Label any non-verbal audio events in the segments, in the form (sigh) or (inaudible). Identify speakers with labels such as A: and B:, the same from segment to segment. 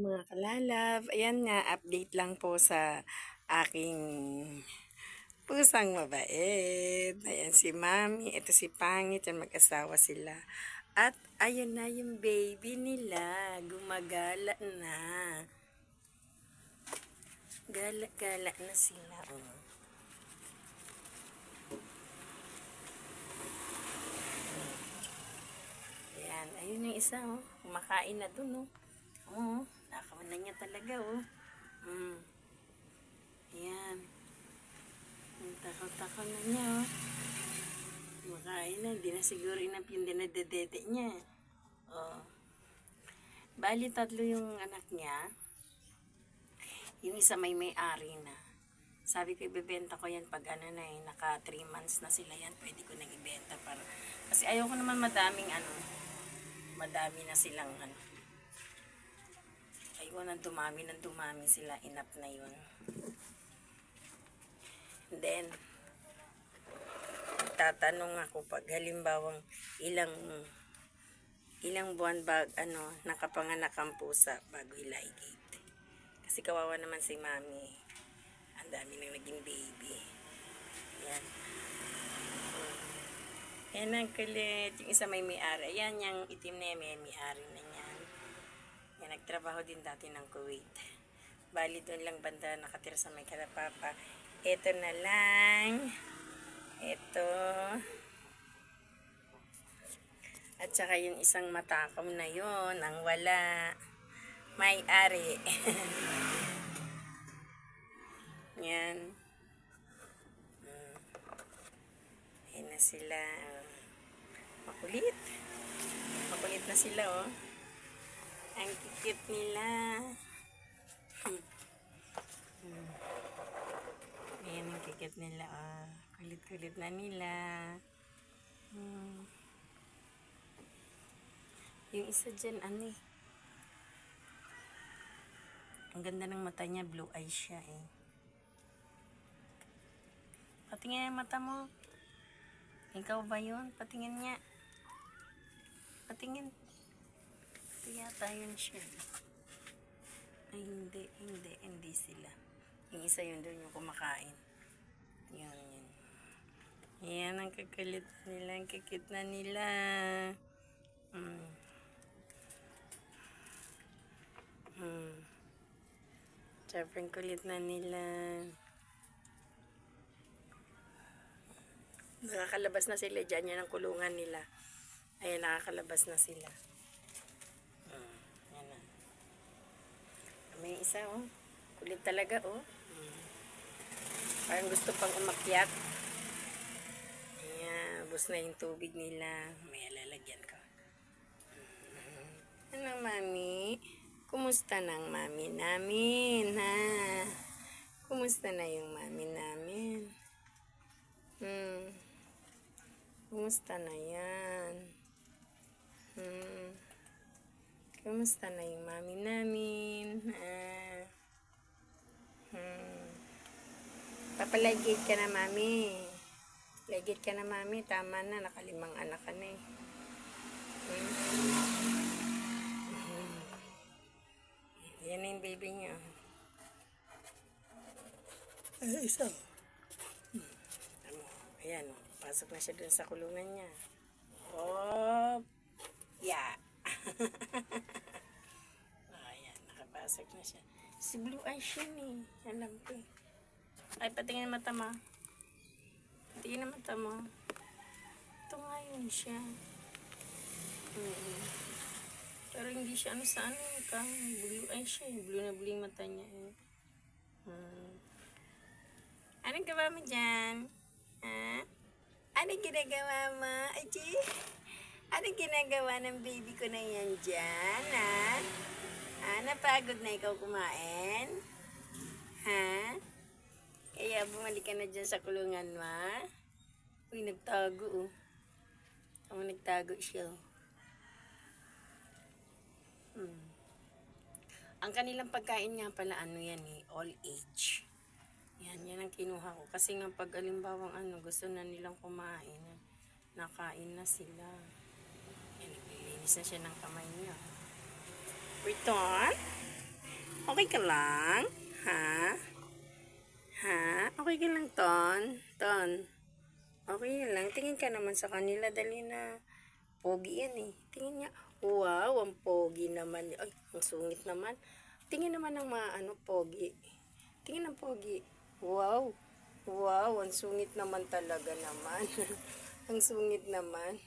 A: Mga kalalab, ayan nga, update lang po sa aking pusang mabait. Ayan si Mami, ito si Pangit, yan mag-asawa sila. At ayun na yung baby nila, gumagala na. Gala-gala na sila. Oh. Ayan, ayun yung isa, oh. Kumakain na dun, oh. Oo, nakawan na niya talaga, oh. Mm. Ayan. Takaw-takaw na niya, oh. Kumakain na, hindi na siguro inap yung dinadedete niya. Oh. Bali, tatlo yung anak niya. Yung isa may may-ari na. Sabi ko, ibebenta ko yan pag ano na eh, naka 3 months na sila yan, pwede ko nang ibenta para, kasi ayoko naman madaming ano, madami na silang ano, ayoko nang dumami nang dumami sila, enough na yun. Then, tatanong ako pag halimbawang ilang ilang buwan ba ano nakapanganak ang pusa bago ilaygate. Kasi kawawa naman si mami. Ang dami nang naging baby. Yan. Yan ang kulit. Yung isa may may-ari. Ayan, yung itim na yan, may may-ari na yan. Yan, nagtrabaho din dati ng Kuwait. Bali, doon lang banda nakatira sa may karapapa. Ito na lang. Ito. At saka yung isang matakaw na yon ang wala. May-ari. (laughs) Yan. Mm. Ayan na sila. Makulit. Makulit na sila, oh. Ang kikit nila. Hmm. Ayan ang kikit nila, oh. Kulit-kulit na nila. Hmm. Yung isa dyan, ano eh. Ang ganda ng mata niya, blue eyes siya eh. Patingin yung mata mo. Ikaw ba yun? Patingin niya. Patingin. Yata yun siya. Ay, hindi, hindi, hindi sila. Yung isa yun doon yung kumakain. Yun, yun. Yan ang kakalit nila, ang kikit na nila. Mm. Hmm. Sobrang kulit na nila. Nakakalabas na sila dyan. Yan ang kulungan nila. Ayan, nakakalabas na sila. Hmm. Yan na. May isa, oh. Kulit talaga, oh. Hmm. Parang gusto pang umakyat. Ayan, bus na yung tubig nila. May lalagyan ko. Hmm. Ano, mami? Kumusta na ang mami namin, ha? Kumusta na yung mami namin? Hmm. Kumusta na yan? Hmm. Kumusta na yung mami namin? Ha? Hmm. Papaligid ka na, mami. Ligid ka na, mami. Tama na. Nakalimang anak ka na eh. Hmm. Yan yung baby niya. Ay, isa. Ano, ayan, pasok na siya dun sa kulungan niya. Oh, yeah. (laughs) ayan, nakapasok na siya. Si Blue Eyes yun eh. Alam ko eh. Ay, patingin mata mo. Patingin ang mata mo. Ito nga yun siya. Mm Pero hindi siya ano sa ano ka. Blue eyes siya. Blue na blue yung mata niya eh. Hmm. Anong gawa mo dyan? Ha? Anong ginagawa mo? Aji? Anong ginagawa ng baby ko na yan dyan? Ha? Ha? Napagod na ikaw kumain? Ha? Kaya bumalik ka na dyan sa kulungan mo? ha? Uy, nagtago oh. Ang nagtago siya. oh. Hmm. Ang kanilang pagkain nga pala, ano yan eh, all age. Yan, yan ang kinuha ko. Kasi nga pag alimbawang ano, gusto na nilang kumain, nakain na sila. Yan, naglilinis na siya ng kamay niya. Return. Okay ka lang? Ha? Ha? Okay ka lang, Ton? Ton? Okay lang. Tingin ka naman sa kanila. Dali na. Pogi yan eh. Tingin niya. Wow, ang pogi naman. Ay, ang sungit naman. Tingin naman ng mga ano, pogi. Tingin ng pogi. Wow. Wow, ang sungit naman talaga naman. (laughs) ang sungit naman.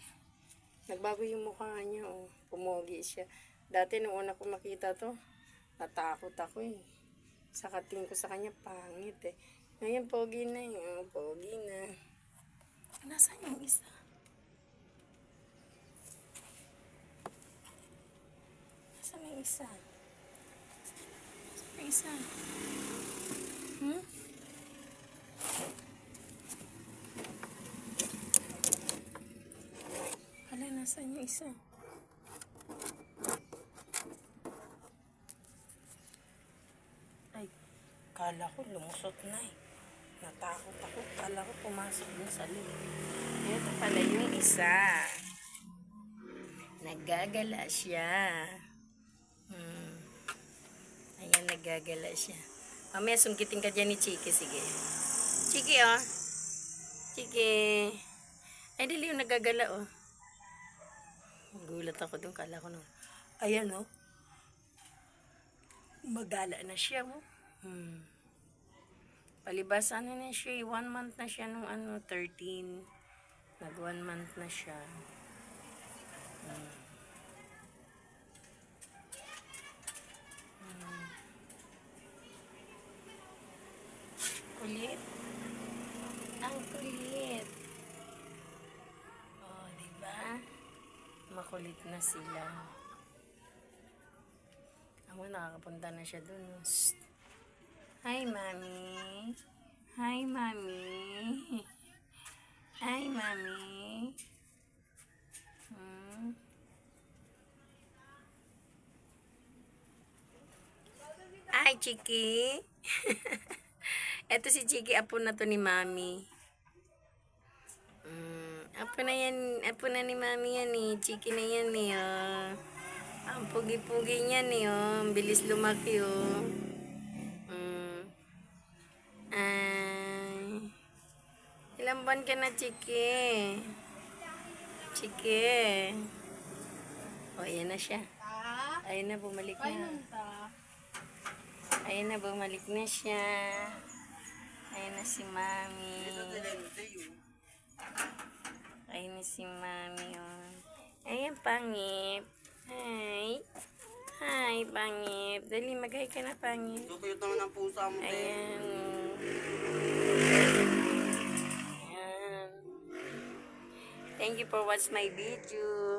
A: Nagbago yung mukha niya, oh. Pumogi siya. Dati nung una ko makita to, natakot ako eh. Sa katingin ko sa kanya, pangit eh. Ngayon, pogi na eh. Oh, pogi na. Nasaan yung isa? Nasaan yung isa? Nasaan yung isa? Hmm? Hala, nasaan yung isa? Kala ko lumusot na eh. Natakot ako. Kala ko pumasok na sa loob. Ito pala yung isa. Nagagala siya. Hmm. Ayan, nagagala siya. Mamaya, sungkitin ka dyan ni Chiki. Sige. Chiki, oh. Chiki. Ay, dili yung nagagala, oh. Gulat ako dun. Kala ko no. Ayan, oh. Magala na siya, oh. Hmm. Palibas, ano na siya, eh, one month na siya nung ano, 13. Nag one month na siya. Hmm. Hmm. Kulit. Ang kulit. Oh, di ba? Makulit na sila. Amo, nakakapunta na siya dun. Shh. Hi, Mami. Hi, Mami. Hi, Mami. Hmm. Hi, Chiki. (laughs) Eto si Chiki, apo na to ni Mami. Mm, apo na yan, apo na ni Mami yan eh. Chiki na yan eh, oh. Ang pugi-pugi niyan eh, oh. Ang bilis lumaki, oh. Buwan ka na, Chiki? Chiki. O, ayan na siya. Ayan na, bumalik na. Ayan na, bumalik na siya. Ayan na si Mami. Ayan na si Mami, oh. Ayan, pangip. Hi. Hi, pangip. Dali, mag-hi ka na, pangip.
B: Cute naman ang pusa mo.
A: Ayan. Ayan. Thank you for watch my video.